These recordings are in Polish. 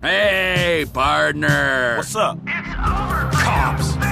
Hey, partner. What's up? It's over. Cops.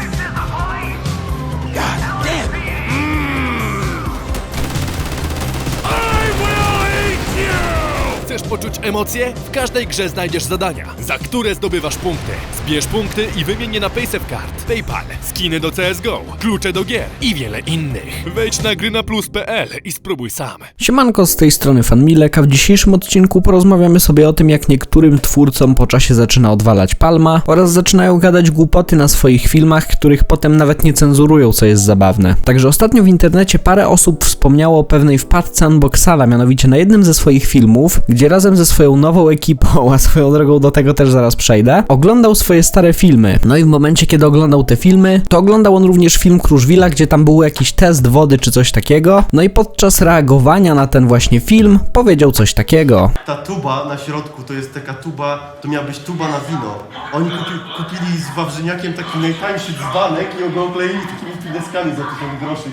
Poczuć emocje? W każdej grze znajdziesz zadania, za które zdobywasz punkty. Zbierz punkty i wymień je na PaySafeCard, PayPal, skiny do CSGO, klucze do gier i wiele innych. Wejdź na gry na plus.pl i spróbuj sam. Siemanko, z tej strony Fanmilek, a w dzisiejszym odcinku porozmawiamy sobie o tym, jak niektórym twórcom po czasie zaczyna odwalać palma oraz zaczynają gadać głupoty na swoich filmach, których potem nawet nie cenzurują, co jest zabawne. Także ostatnio w internecie parę osób wspomniało o pewnej wpadce Unboxala, mianowicie na jednym ze swoich filmów, gdzie razem ze swoją nową ekipą, a swoją drogą do tego też zaraz przejdę, oglądał swoje stare filmy. No i w momencie, kiedy oglądał te filmy, to oglądał on również film Kruszwila, gdzie tam był jakiś test wody czy coś takiego. No i podczas reagowania na ten właśnie film powiedział coś takiego. Ta tuba na środku to jest taka tuba, to miała być tuba na wino. Oni kupi, kupili z Wawrzyniakiem taki najtańszy dzbanek i go okleili takimi pineskami za 1000 groszy.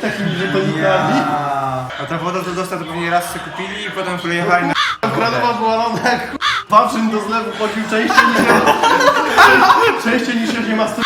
Takimi żetonikami. A ta woda to dostał, to pewnie raz se kupili i potem pojechali na... Kradowa była lona jak Wawrzyn do zlewu chodził częściej niż częściej niż się nie ma czasami.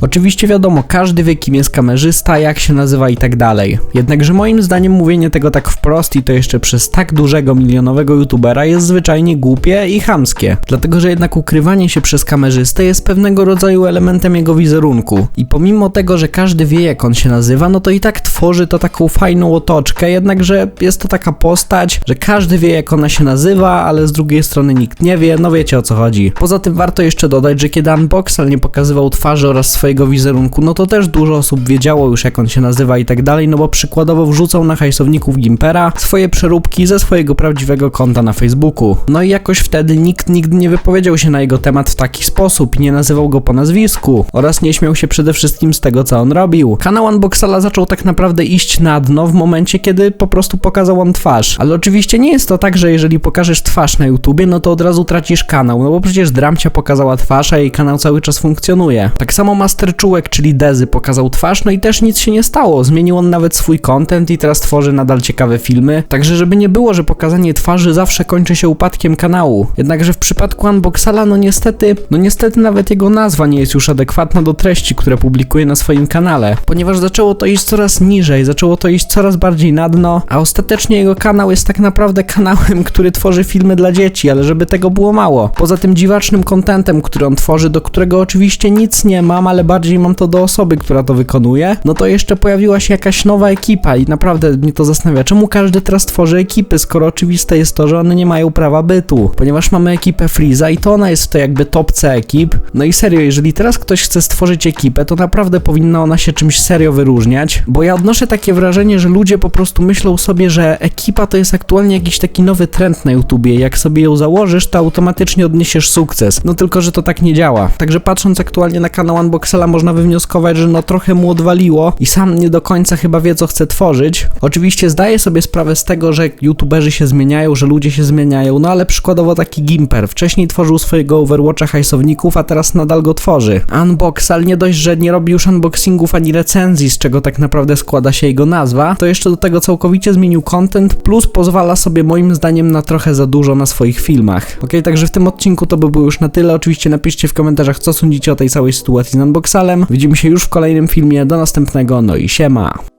Oczywiście wiadomo, każdy wie kim jest kamerzysta, jak się nazywa i tak dalej. Jednakże moim zdaniem mówienie tego tak wprost i to jeszcze przez tak dużego milionowego youtubera jest zwyczajnie głupie i chamskie. Dlatego, że jednak ukrywanie się przez kamerzystę jest pewnego rodzaju elementem jego wizerunku. I pomimo tego, że każdy wie jak on się nazywa, no to i tak tworzy to taką fajną otoczkę, jednakże jest to taka postać, że każdy wie jak ona się nazywa, ale z drugiej strony nikt nie wie, no wiecie o co chodzi. Poza tym warto jeszcze dodać, że kiedy Unboxal nie pokazywał twarzy oraz swojego wizerunku, no to też dużo osób wiedziało już jak on się nazywa i tak dalej, no bo przykładowo wrzucał na hajsowników Gimpera swoje przeróbki ze swojego prawdziwego konta na Facebooku. No i jakoś wtedy nikt nigdy nie wypowiedział się na jego temat w taki sposób nie nazywał go po nazwisku oraz nie śmiał się przede wszystkim z tego co on robił. Kanał Unboxala zaczął tak naprawdę iść na dno w momencie kiedy po prostu pokazał on twarz. Ale oczywiście nie jest to tak, że jeżeli pokażesz twarz na YouTubie, no to od razu tracisz kanał, no bo przecież Dramcia pokazała twarz, a jej kanał cały czas funkcjonuje. Tak samo Master Czułek, czyli Dezy, pokazał twarz, no i też nic się nie stało. Zmienił on nawet swój content i teraz tworzy nadal ciekawe filmy. Także żeby nie było, że pokazanie twarzy zawsze kończy się upadkiem kanału. Jednakże w przypadku Unboxala, no niestety, no niestety nawet jego nazwa nie jest już adekwatna do treści, które publikuje na swoim kanale, ponieważ zaczęło to iść coraz niżej, zaczęło to iść coraz bardziej na dno, a ostatecznie jego kanał jest tak naprawdę kanałem, który tworzy filmy dla dzieci, ale żeby tego było mało. Poza tym dziwacznym kontentem, który on tworzy, do którego oczywiście nic nie mam, ale bardziej mam to do osoby, która to wykonuje, no to jeszcze pojawiła się jakaś nowa ekipa i naprawdę mnie to zastanawia, czemu każdy teraz tworzy ekipy, skoro oczywiste jest to, że one nie mają prawa bytu, ponieważ mamy ekipę Freeza i to ona jest to jakby topce ekip. No i serio, jeżeli teraz ktoś chce stworzyć ekipę, to naprawdę powinna ona się czymś serio wyróżniać, bo ja odnoszę takie wrażenie, że ludzie po prostu myślą sobie, że ekipa to jest aktualnie jakiś taki nowy trend na YouTubie. Jak sobie ją założysz, to automatycznie odniesiesz sukces. No tylko, że to tak nie działa. Także patrząc aktualnie na kanał Unboxela, można wywnioskować, że no trochę mu odwaliło i sam nie do końca chyba wie, co chce tworzyć. Oczywiście zdaję sobie sprawę z tego, że YouTuberzy się zmieniają, że ludzie się zmieniają, no ale przykładowo taki Gimper. Wcześniej tworzył swojego Overwatcha hajsowników, a teraz nadal go tworzy. Unboxal nie dość, że nie robi już unboxingów ani recenzji, z czego tak naprawdę składa się jego nazwa, to jeszcze do tego całkowicie zmienił content, plus pozwala sobie moim zdaniem na trochę za dużo na swoich filmach. Ok, także w tym odcinku to by było już na tyle. Oczywiście napiszcie w komentarzach, co sądzicie o tej całej sytuacji z Unboxalem. Widzimy się już w kolejnym filmie. Do następnego, no i siema.